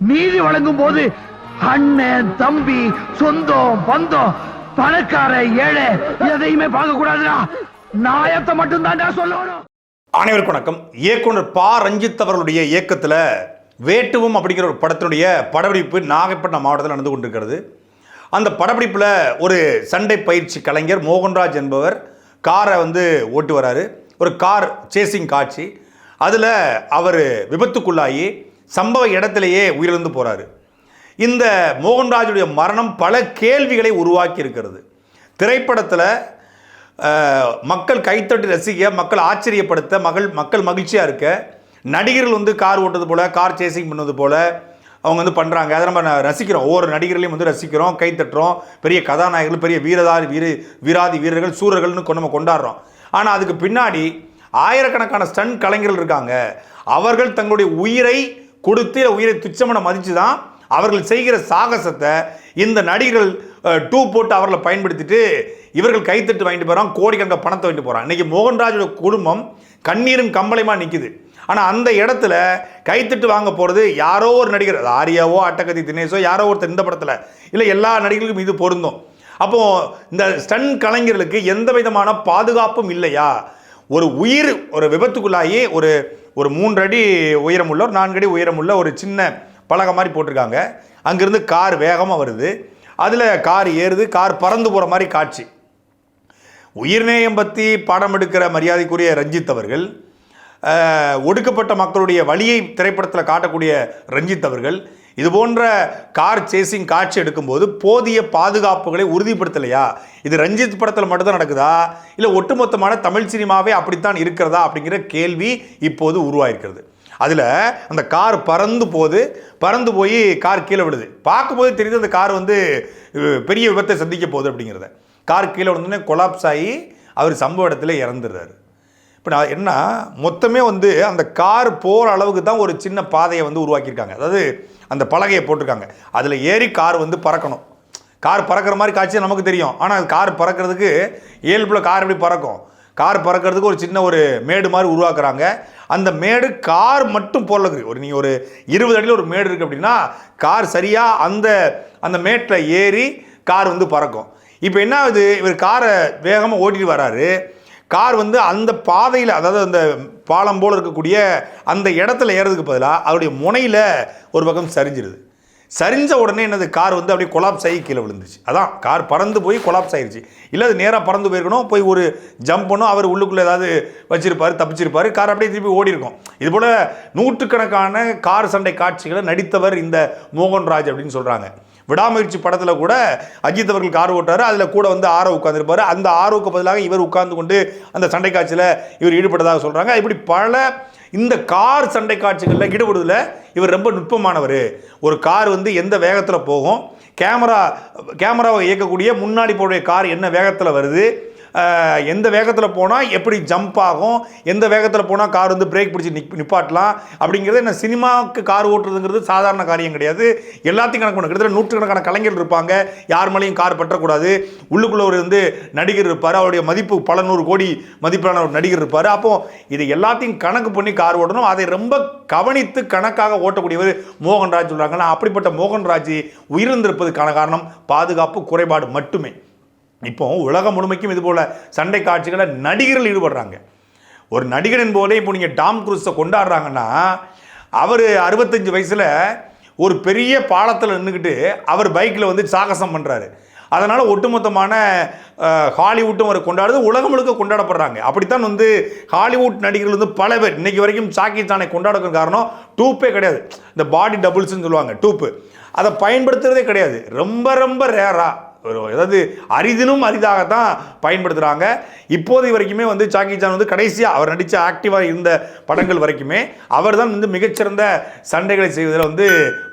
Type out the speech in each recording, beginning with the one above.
நீதி வழங்கும் போது அண்ணன் தம்பி சொந்தம் பந்தம் பணக்கார ஏழை எதையுமே பார்க்க கூடாதுடா நாயத்தை மட்டும் தான்டா சொல்லணும். அனைவருக்கும் வணக்கம். இயக்குனர் பா. ரஞ்சித் அவர்களுடைய இயக்கத்தில் வேட்டுவம் அப்படிங்கிற ஒரு படத்தினுடைய படப்பிடிப்பு நாகப்பட்டினம் மாவட்டத்தில் நடந்து கொண்டிருக்கிறது. அந்த படப்பிடிப்பில் ஒரு சண்டை பயிற்சி கலைஞர் மோகன்ராஜ் என்பவர் காரை வந்து ஓட்டு வராரு ஒரு கார் சேசிங் காட்சி. அதில் அவர் விபத்துக்குள்ளாகி சம்பவ இடத்திலேயே உயிரிழந்து போகிறாரு இந்த மோகன்ராஜுடைய மரணம் பல கேள்விகளை உருவாக்கி இருக்கிறது திரைப்படத்தில் மக்கள் கைத்தட்டி ரசிக்க மக்கள் ஆச்சரியப்படுத்த மகள் மக்கள் மகிழ்ச்சியாக இருக்க நடிகர்கள் வந்து கார் ஓட்டுறது போல் கார் சேசிங் பண்ணது போல் அவங்க வந்து பண்ணுறாங்க அதை நம்ம ரசிக்கிறோம். ஒவ்வொரு நடிகர்களையும் வந்து ரசிக்கிறோம் கைத்தட்டுறோம் பெரிய கதாநாயகர்கள் பெரிய வீரதாரி வீர வீராதி வீரர்கள் சூரர்கள்னு கொண்டு நம்ம கொண்டாடுறோம். ஆனால் அதுக்கு பின்னாடி ஆயிரக்கணக்கான ஸ்டன் கலைஞர்கள் இருக்காங்க. அவர்கள் தங்களுடைய உயிரை கொடுத்து உயிரை துச்சமன மதித்து தான் அவர்கள் செய்கிற சாகசத்தை இந்த நடிகர்கள் டூ போட்டு அவர்களை பயன்படுத்திட்டு இவர்கள் கைத்தட்டு வாங்கிட்டு போகிறான் கோடிக்கணக்கான பணத்தை வாங்கிட்டு போகிறான் இன்றைக்கி மோகன்ராஜோட குடும்பம் கண்ணீரும் கம்பளையுமா நிற்கிது ஆனால் அந்த இடத்துல கைத்தட்டு வாங்க போகிறது யாரோ ஒரு நடிகர் அது ஆரியாவோ அட்டகதி தினேஷோ யாரோ ஒருத்தர் இந்த படத்தில். இல்லை எல்லா நடிகர்களுக்கும் இது பொருந்தும். அப்போது இந்த ஸ்டன் கலைஞர்களுக்கு எந்த விதமான பாதுகாப்பும் இல்லையா? ஒரு உயிர் ஒரு விபத்துக்குள்ளாகி ஒரு ஒரு மூன்று அடி உயரமுள்ள ஒரு நான்கு அடி உயரமுள்ள ஒரு சின்ன பலகை மாதிரி போட்டிருக்காங்க. அங்கேருந்து கார் வேகமாக வருது. அதில் கார் ஏறுது கார் பறந்து போகிற மாதிரி காட்சி. உயிர்நேயம் பற்றி பாடம் எடுக்கிற மரியாதைக்குரிய ரஞ்சித் அவர்கள் ஒடுக்கப்பட்ட மக்களுடைய வழியை திரைப்படத்தில் காட்டக்கூடிய ரஞ்சித் அவர்கள் இது போன்ற கார் சேசிங் காட்சி எடுக்கும்போது போதிய பாதுகாப்புகளை உறுதிப்படுத்தலையா? இது ரஞ்சித் படத்தில் மட்டும்தான் நடக்குதா? இல்லை ஒட்டுமொத்தமான தமிழ் சினிமாவே அப்படித்தான் இருக்கிறதா? அப்படிங்கிற கேள்வி இப்போது உருவாயிருக்கிறது. அதில் அந்த கார் பறந்து போது பறந்து போய் கார் கீழே விழுது. பார்க்கும்போது தெரியுது அந்த கார் வந்து பெரிய விபத்தை சந்திக்க போகுது அப்படிங்கிறத. கார் கீழே விழுந்தோடனே கொலாப்ஸ் ஆகி அவர் சம்பவ இடத்துல இறந்துடுறாரு. இப்போ நான் என்ன மொத்தமே வந்து அந்த கார் போகிற அளவுக்கு தான் ஒரு சின்ன பாதையை வந்து உருவாக்கியிருக்காங்க. அதாவது அந்த பலகையை போட்டிருக்காங்க. அதில் ஏறி கார் வந்து பறக்கணும். கார் பறக்கிற மாதிரி காட்சி நமக்கு தெரியும். ஆனால் கார் பறக்கிறதுக்கு இயல்பில் கார் எப்படி பறக்கும்? கார் பறக்கிறதுக்கு ஒரு சின்ன ஒரு மேடு மாதிரி உருவாக்குறாங்க. அந்த மேடு கார் மட்டும் போடுறது ஒரு நீங்கள் ஒரு இருபது அடியில் ஒரு மேடு இருக்குது அப்படின்னா கார் சரியாக அந்த அந்த மேட்டில் ஏறி கார் வந்து பறக்கும். இப்போ என்ன ஆகுது? இவர் காரை வேகமாக ஓட்டிட்டு வராரு. கார் வந்து அந்த பாதையில் அதாவது அந்த பாலம் போல் இருக்கக்கூடிய அந்த இடத்துல ஏறதுக்கு பதிலாக அதோடைய முனையில் ஒரு பக்கம் சரிஞ்சிருது. சரிஞ்ச உடனே என்னது கார் வந்து அப்படியே கொலாப்ஸ் ஆகி கீழே விழுந்துச்சு அதான் கார் பறந்து போய் கொலாப்ஸ் ஆகிருச்சு இல்லை அது நேராக பறந்து போயிருக்கணும் போய் ஒரு ஜம்ப் பண்ணும் அவர் உள்ளுக்குள்ளே ஏதாவது வச்சிருப்பார் தப்பிச்சிருப்பார் கார் அப்படியே திருப்பி ஓடி இருக்கும் இது போல் நூற்றுக்கணக்கான கார் சண்டை காட்சிகளை நடித்தவர் இந்த மோகன்ராஜ் அப்படின்னு சொல்கிறாங்க விடாமுயற்சி படத்தில் கூட அஜித் அவர்கள் கார் ஓட்டாரு அதில் கூட வந்து ஆரோ உட்காந்துருப்பாரு அந்த ஆரோவுக்கு பதிலாக இவர் உட்கார்ந்து கொண்டு அந்த சண்டை காட்சியில் இவர் ஈடுபட்டதாக சொல்கிறாங்க இப்படி பல இந்த கார் சண்டை காட்சிகளில் ஈடுபடுவதில் இவர் ரொம்ப நுட்பமானவர். ஒரு கார் வந்து எந்த வேகத்தில் போகும்? கேமரா கேமராவை இயக்கக்கூடிய முன்னாடி போடைய கார் என்ன வேகத்தில் வருது? எந்த வேகத்தில் போனால் எப்படி ஜம்ப் ஆகும்? எந்த வேகத்தில் போனால் கார் வந்து பிரேக் பிடிச்சி நிப் நிப்பாட்டலாம்? அப்படிங்கிறது என்ன சினிமாவுக்கு கார் ஓட்டுறதுங்கிறது சாதாரண காரியம் கிடையாது. எல்லாத்தையும் கணக்கு பண்ண. கிட்டத்தட்ட நூற்றுக்கணக்கான கலைஞர் இருப்பாங்க. யார் மேலேயும் கார் பற்றக்கூடாது. உள்ளுக்குள்ளே ஒரு வந்து நடிகர் இருப்பார். அவருடைய மதிப்பு பல நூறு கோடி மதிப்பிலான ஒரு நடிகர் இருப்பார். அப்போ இது எல்லாத்தையும் கணக்கு பண்ணி கார் ஓட்டணும். அதை ரொம்ப கவனித்து கணக்காக ஓட்டக்கூடியவர் மோகன்ராஜ் சொல்கிறாங்க அப்படிப்பட்ட மோகன்ராஜ் உயிர்ந்திருப்பதுக்கான காரணம் பாதுகாப்பு குறைபாடு மட்டுமே. இப்போ உலகம் முழுமைக்கும் இது போல் சண்டை காட்சிகளை நடிகர்கள் ஈடுபடுறாங்க. ஒரு நடிகரின் போலே இப்போ நீங்கள் டாம் குரூஸை கொண்டாடுறாங்கன்னா அவர் அறுபத்தஞ்சு வயசில் ஒரு பெரிய பாலத்தில் நின்றுக்கிட்டு அவர் பைக்கில் வந்து சாகசம் பண்ணுறாரு அதனால் ஒட்டுமொத்தமான ஹாலிவுட்டும் அவர் கொண்டாடுது உலகம் முழுக்க கொண்டாடப்படுறாங்க. அப்படித்தான் வந்து ஹாலிவுட் நடிகர்கள் வந்து பல பேர் இன்னைக்கு வரைக்கும் சாக்கி சானை கொண்டாடுறதுக்கு காரணம் டூப்பே கிடையாது. இந்த பாடி டபுள்ஸ்னு சொல்லுவாங்க டூப்பு. அதை பயன்படுத்துகிறதே கிடையாது. ரொம்ப ரொம்ப ரேராக அதாவது அரிதினும் அரிதாகத்தான் பயன்படுத்துகிறாங்க இப்போது வரைக்குமே வந்து சாக்கி சான் வந்து கடைசியாக அவர் நடித்த ஆக்டிவாக இருந்த படங்கள் வரைக்குமே அவர் தான் வந்து மிகச்சிறந்த சண்டைகளை செய்வதில் வந்து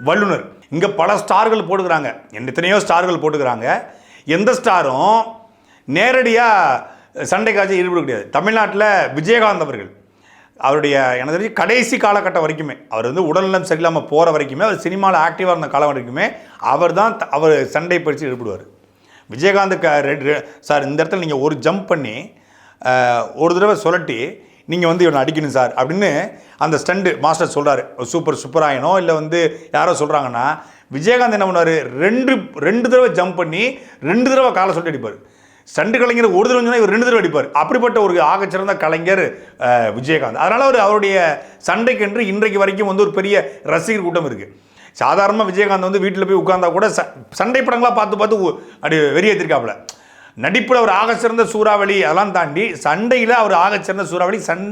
வல்லுனர் இங்கே பல ஸ்டார்கள் போட்டுக்கிறாங்க. எத்தனையோ ஸ்டார்கள் போட்டுக்கிறாங்க. எந்த ஸ்டாரும் நேரடியாக சண்டை காட்சி ஈடுபட கிடையாது தமிழ்நாட்டில் விஜயகாந்த் அவர்கள் அவருடைய எனக்கு தெரிஞ்சு கடைசி காலகட்டம் வரைக்குமே அவர் வந்து உடல்நலம் சரியில்லாமல் போகிற வரைக்குமே அவர் சினிமாவில் ஆக்டிவாக இருந்த காலம் வரைக்குமே அவர் தான் அவர் சண்டை பயிற்சி ஈடுபடுவார். விஜயகாந்த் சார் இந்த இடத்துல நீங்கள் ஒரு ஜம்ப் பண்ணி ஒரு தடவை சொல்லட்டி நீங்கள் வந்து இவனை அடிக்கணும் சார் அப்படின்னு அந்த ஸ்டண்டு மாஸ்டர் சொல்கிறாரு சூப்பர் சூப்பராயனோ இல்லை வந்து யாரோ சொல்கிறாங்கன்னா விஜயகாந்த் என்ன பண்ணுவார்? ரெண்டு ரெண்டு தடவை ஜம்ப் பண்ணி ரெண்டு தடவை காலை சொல்லி அடிப்பார். ஸ்டண்டு கலைஞர் ஒரு தடவை சொன்னால் இவர் ரெண்டு தடவை அடிப்பார். அப்படிப்பட்ட ஒரு ஆகச்சிறந்த கலைஞர் விஜயகாந்த். அதனால் அவர் அவருடைய சண்டைக்கென்று இன்றைக்கு வரைக்கும் வந்து ஒரு பெரிய ரசிகர் கூட்டம் இருக்குது சாதாரணமாக விஜயகாந்த் வந்து வீட்டில் போய் உட்காந்தா கூட ச- சண்டை படங்களாக பார்த்து பார்த்து அப்படி வெறியேற்றிருக்காப்புல நடிப்பில் அவர் ஆகச்சிறந்த சூறாவளி அதெல்லாம் தாண்டி சண்டையில் அவர் ஆகச்சிறந்த சூறாவளி சன்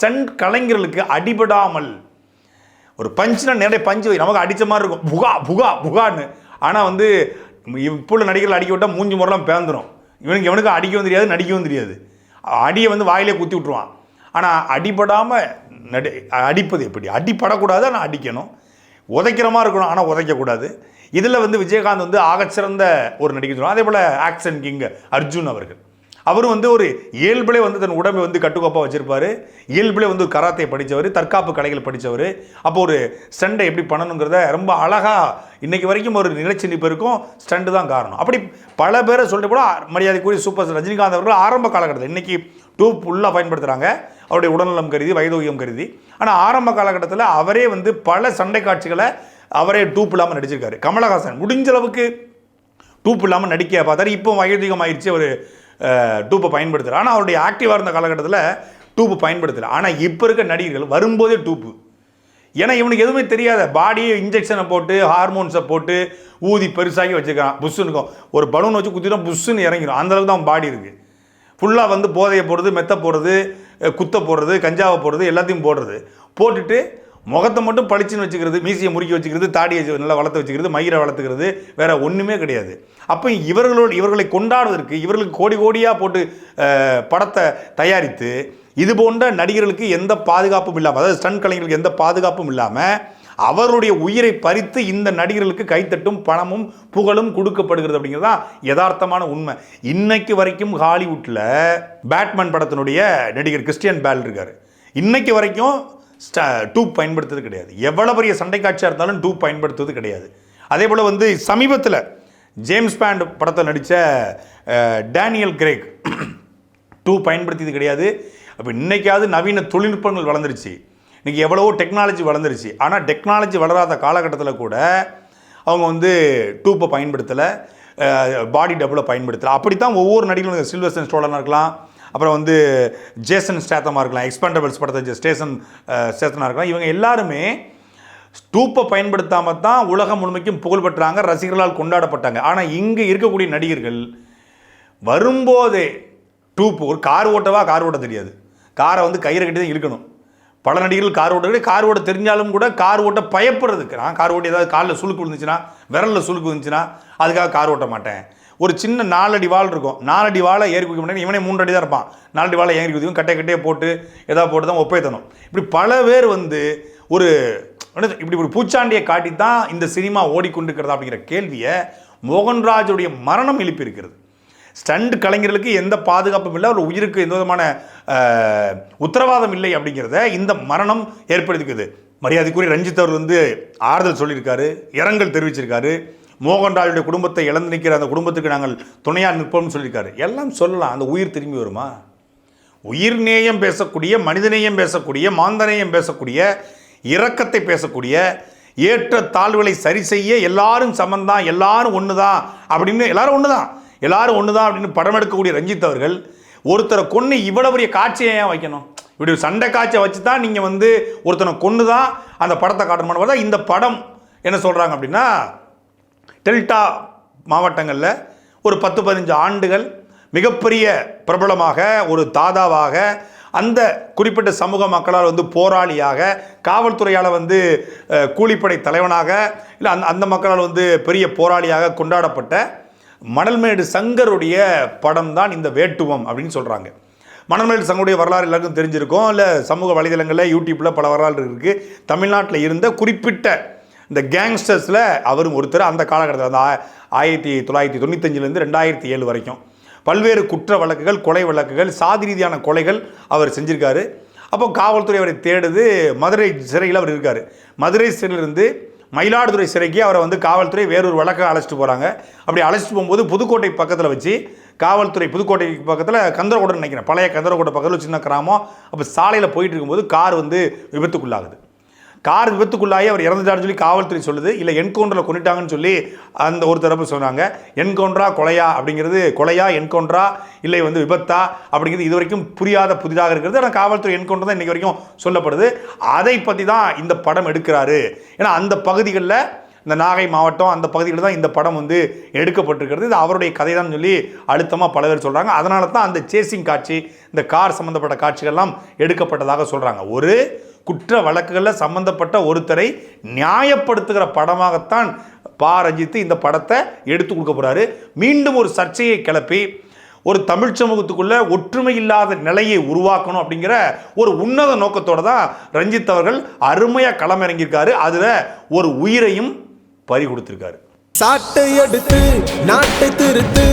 சன் கலைஞர்களுக்கு அடிபடாமல். ஒரு பஞ்சுனா நிறைய பஞ்சு நமக்கு அடித்த மாதிரி இருக்கும். புகா புகா புகான்னு. ஆனால் வந்து இப்போ உள்ள நடிகர்கள் அடிக்க விட்டால் மூஞ்சி முறைலாம் பேந்துடும் இவனுக்கு எவனுக்கு அடிக்கவும் தெரியாது நடிக்கவும் தெரியாது. அடியை வந்து வாயிலே குத்தி விட்ருவான் ஆனால் அடிபடாமல் நடி அடிப்பது எப்படி? அடிப்படக்கூடாது ஆனால் அடிக்கணும். உதைக்கிற மாதிரி இருக்கணும் ஆனால் உதைக்கக்கூடாது. இதில் வந்து விஜயகாந்த் வந்து ஆகச்சிறந்த ஒரு நடிகை சொல்லுவாங்க. அதே போல் ஆக்ஷன் கிங் அர்ஜுன் அவர்கள். அவரும் வந்து ஒரு இயல்பிலே வந்து தன் உடம்பை வந்து கட்டுக்கோப்பாக வச்சுருப்பார். இயல்பிலே வந்து கராத்தே படித்தவர் தற்காப்பு கலைகள் படித்தவர் அப்போ ஒரு ஸ்டண்டை எப்படி பண்ணணுங்கிறத ரொம்ப அழகாக இன்றைக்கி வரைக்கும் ஒரு நிலைச்சி நிற்பருக்கும் ஸ்டண்டு தான் காரணம். அப்படி பல பேரை சொல்லிட்டு கூட மரியாதைக்குரிய சூப்பர் ரஜினிகாந்த் அவர்கள் ஆரம்ப காலகட்டத்தில் இன்றைக்கி டூப் ஃபுல்லாக பயன்படுத்துகிறாங்க அவருடைய உடல்நலம் கருதி வயதோகியம் கருதி. ஆனால் ஆரம்ப காலகட்டத்தில் அவரே வந்து பல சண்டை காட்சிகளை அவரே டூப் இல்லாமல் நடிச்சிருக்காரு. கமலஹாசன் முடிஞ்ச அளவுக்கு டூப் இல்லாமல் நடிக்க பார்த்தாரு. இப்போ வயோதிகம் ஆயிடுச்சு அவர் டூப்பை பயன்படுத்துகிறார் ஆனால் அவருடைய ஆக்டிவாக இருந்த காலகட்டத்தில் டூப்பு பயன்படுத்தலை. ஆனால் இப்போ இருக்க நடிகர்கள் வரும்போதே டூப்பு ஏன்னா இவனுக்கு எதுவுமே தெரியாத. பாடியை இன்ஜெக்ஷனை போட்டு ஹார்மோன்ஸை போட்டு ஊதி பெருசாகி வச்சுக்கிறான் புஷ்ஷுன்னு ஒரு பலூன் வச்சு குத்தினா புஷ்ஷுன்னு இறங்கிடும் அந்தளவுக்கு தான் தான் பாடி இருக்குது ஃபுல்லாக வந்து போதையை போடுறது மெத்த போடுறது குத்த போடுறது கஞ்சாவை போடுறது எல்லாத்தையும் போடுறது. போட்டுட்டு முகத்தை மட்டும் பளிச்சுன்னு வச்சுக்கிறது மீசியை முறுக்கி வச்சுக்கிறது தாடியை நல்லா வளர்த்து வச்சுக்கிறது மயிரை வளர்த்துக்கிறது வேறு ஒன்றுமே கிடையாது. அப்போ இவர்களோடு இவர்களை கொண்டாடுவதற்கு இவர்களுக்கு கோடி கோடியாக போட்டு படத்தை தயாரித்து இது போன்ற நடிகர்களுக்கு எந்த பாதுகாப்பும் இல்லாமல் அதாவது ஸ்டன் கலைஞர்களுக்கு எந்த பாதுகாப்பும் இல்லாமல் அவருடைய உயிரை பறித்து இந்த நடிகர்களுக்கு கைத்தட்டும் பணமும் புகழும் கொடுக்கப்படுகிறது அப்படிங்கிறது தான் யதார்த்தமான உண்மை. இன்னைக்கு வரைக்கும் ஹாலிவுட்டில் பேட்மேன் படத்தினுடைய நடிகர் கிறிஸ்டியன் பேல் இருக்கார். இன்னைக்கு வரைக்கும் டூப் பயன்படுத்துறது கிடையாது. எவ்வளோ பெரிய சண்டை காட்சியாக இருந்தாலும் டூப் பயன்படுத்துவது கிடையாது. அதே போல் வந்து சமீபத்தில் ஜேம்ஸ் பேண்ட் படத்தில் நடித்த டேனியல் கிரேக் டூ பயன்படுத்தியது கிடையாது. அப்போ இன்றைக்காவது நவீன தொழில்நுட்பங்கள் வளர்ந்துருச்சு. இன்றைக்கி எவ்வளவோ டெக்னாலஜி வளர்ந்துருச்சு. ஆனால் டெக்னாலஜி வளராத காலகட்டத்தில் கூட அவங்க வந்து டூப்பை பயன்படுத்தலை பாடி டபுளை பயன்படுத்தலை. அப்படித்தான் ஒவ்வொரு நடிகர்களும் சில்வர்சன் ஸ்டோலனாக இருக்கலாம் அப்புறம் வந்து ஜேசன் ஸ்டேத்தமாக இருக்கலாம் எக்ஸ்பெண்டபிள்ஸ் படத்தை ஸ்டேசன் ஸ்டேத்தனாக இருக்கலாம். இவங்க எல்லாருமே ஸ்டூப்பை பயன்படுத்தாமல் தான் உலகம் முழுமைக்கும் புகழ் பெற்றாங்க ரசிகர்களால் கொண்டாடப்பட்டாங்க. ஆனால் இங்கே இருக்கக்கூடிய நடிகர்கள் வரும்போதே டூப் ஒரு கார் ஓட்டவா கார் ஓட்ட தெரியாது. காரை வந்து கயிறு கட்டி தான் இழுக்கணும். பல நடிகர்கள் கார் ஓட்ட கார் ஓட்ட தெரிஞ்சாலும் கூட கார் ஓட்ட பயப்படுறதுக்கு நான் கார் ஓட்டி ஏதாவது காலில் சுழுக்கு விழுந்துச்சுன்னா விரலில் சுழுக்கு விழுந்துச்சுன்னா அதுக்காக கார் ஓட்ட மாட்டேன். ஒரு சின்ன நாலடி வால் இருக்கும். நாலடி வாழை ஏறி குதிக்க மாட்டேன். இவனே மூன்று அடி தான் இருப்பான். நாலடி வாழை ஏறி குதிக்கும். கட்டை கட்டையே போட்டு ஏதாவது போட்டு தான் ஒப்பேத்தணும் இப்படி பல பேர் வந்து ஒரு இப்படி ஒரு பூச்சாண்டியை காட்டி தான் இந்த சினிமா ஓடிக்கொண்டிருக்கிறதா அப்படிங்கிற கேள்வியை மோகன்ராஜுடைய மரணம் எழுப்பியிருக்கிறது. ஸ்டண்ட் கலைஞர்களுக்கு எந்த பாதுகாப்பும் இல்லை அவர் உயிருக்கு எந்த விதமான உத்தரவாதம் இல்லை அப்படிங்கிறத இந்த மரணம் ஏற்படுத்திக்குது. மரியாதைக்குரிய ரஞ்சித் அவர் வந்து ஆறுதல் சொல்லியிருக்காரு இரங்கல் தெரிவிச்சிருக்காரு. மோகன்ராஜுடைய குடும்பத்தை இழந்து நிற்கிற அந்த குடும்பத்துக்கு நாங்கள் துணையாக நிற்போம்னு சொல்லியிருக்காரு. எல்லாம் சொல்லலாம் அந்த உயிர் திரும்பி வருமா? உயிர் நேயம் பேசக்கூடிய மனிதநேயம் பேசக்கூடிய மாந்தநேயம் பேசக்கூடிய இரக்கத்தை பேசக்கூடிய ஏற்ற தாழ்வுகளை சரி செய்ய எல்லாரும் சமந்தான் எல்லாரும் ஒன்று தான் அப்படின்னு எல்லாரும் ஒன்று தான் எல்லாரும் ஒன்று தான் அப்படின்னு படம் எடுக்கக்கூடிய ரஞ்சித் அவர்கள் ஒருத்தரை கொன்று இவ்வளவு பெரிய காட்சியை ஏன் வைக்கணும்? இப்படி ஒரு சண்டை காட்சியை வச்சு தான் நீங்கள் வந்து ஒருத்தனை கொன்று தான் அந்த படத்தை காட்டணும்னு பார்த்தா இந்த படம் என்ன சொல்கிறாங்க அப்படின்னா டெல்டா மாவட்டங்களில் ஒரு பத்து பதினஞ்சு ஆண்டுகள் மிகப்பெரிய பிரபலமாக ஒரு தாதாவாக அந்த குறிப்பிட்ட சமூக மக்களால் வந்து போராளியாக காவல்துறையால் வந்து கூலிப்படை தலைவனாக இல்லை அந்த அந்த மக்களால் வந்து பெரிய போராளியாக கொண்டாடப்பட்ட மணல்மேடு சங்கருடைய படம் தான் இந்த வேட்டுவம் அப்படின்னு சொல்கிறாங்க மணல்மேடு சங்கருடைய வரலாறு எல்லாருக்கும் தெரிஞ்சிருக்கும். இல்லை சமூக வலைதளங்களில் யூடியூப்பில் பல வரலாறு இருக்குது தமிழ்நாட்டில் இருந்த குறிப்பிட்ட இந்த கேங்ஸ்டர்ஸில் அவரும் ஒருத்தர் அந்த காலகட்டத்தில் அந்த ஆயிரத்தி தொள்ளாயிரத்தி தொண்ணூத்தஞ்சிலேருந்து ரெண்டாயிரத்தி ஏழு வரைக்கும். பல்வேறு குற்ற வழக்குகள் கொலை வழக்குகள் சாதி ரீதியான கொலைகள் அவர் செஞ்சிருக்காரு. அப்போ காவல்துறை அவரை தேடுது. மதுரை சிறையில் அவர் இருக்கார். மதுரை சிறையிலிருந்து மயிலாடுதுறை சிறைக்கு அவரை வந்து காவல்துறை வேறொரு வழக்கை அழைச்சிட்டு போகிறாங்க அப்படி அழைச்சிட்டு போகும்போது புதுக்கோட்டை பக்கத்தில் வச்சு காவல்துறை புதுக்கோட்டைக்கு பக்கத்தில் கந்தரகோட்டை நினைக்கிறேன். பழைய கந்தரகோட்டை பக்கத்தில் சின்ன கிராமம். அப்போ சாலையில் போயிட்டு இருக்கும்போது கார் வந்து விபத்துக்குள்ளாகுது. கார் விபத்துக்குள்ளாயே அவர் இறந்துட்டார்னு சொல்லி காவல்துறை சொல்லுது. இல்லை என்கவுண்டரில் கொண்டுட்டாங்கன்னு சொல்லி அந்த ஒரு தரப்பு சொன்னாங்க. என்கவுண்டரா கொலையா அப்படிங்கிறது கொலையா என்கவுண்டரா இல்லை வந்து விபத்தா அப்படிங்கிறது இது வரைக்கும் புரியாத புதிதாக இருக்கிறது. ஆனால் காவல்துறை என்கவுண்டர் தான் இன்றைக்கி வரைக்கும் சொல்லப்படுது. அதை பற்றி தான் இந்த படம் எடுக்கிறாரு. ஏன்னா அந்த பகுதிகளில் இந்த நாகை மாவட்டம் அந்த பகுதிகளில் தான் இந்த படம் வந்து எடுக்கப்பட்டிருக்கிறது. இது அவருடைய கதை தான் சொல்லி அழுத்தமாக பல பேர் சொல்கிறாங்க அதனால தான் அந்த சேசிங் காட்சி இந்த கார் சம்மந்தப்பட்ட காட்சிகள்லாம் எடுக்கப்பட்டதாக சொல்கிறாங்க ஒரு குற்ற வழக்குகளில் சம்பந்தப்பட்ட ஒருத்தரை நியாயப்படுத்துகிற படமாகத்தான் பா. ரஞ்சித்து இந்த படத்தை எடுத்து கொடுக்க போகிறாரு மீண்டும் ஒரு சர்ச்சையை கிளப்பி ஒரு தமிழ் சமூகத்துக்குள்ள ஒற்றுமை இல்லாத நிலையை உருவாக்கணும் அப்படிங்கிற ஒரு உன்னத நோக்கத்தோடு தான் ரஞ்சித் அவர்கள் அருமையாக களமிறங்கியிருக்காரு. அதில் ஒரு உயிரையும் பறி கொடுத்துருக்காரு. சாட்டை எடுத்து நாட்டை திருத்து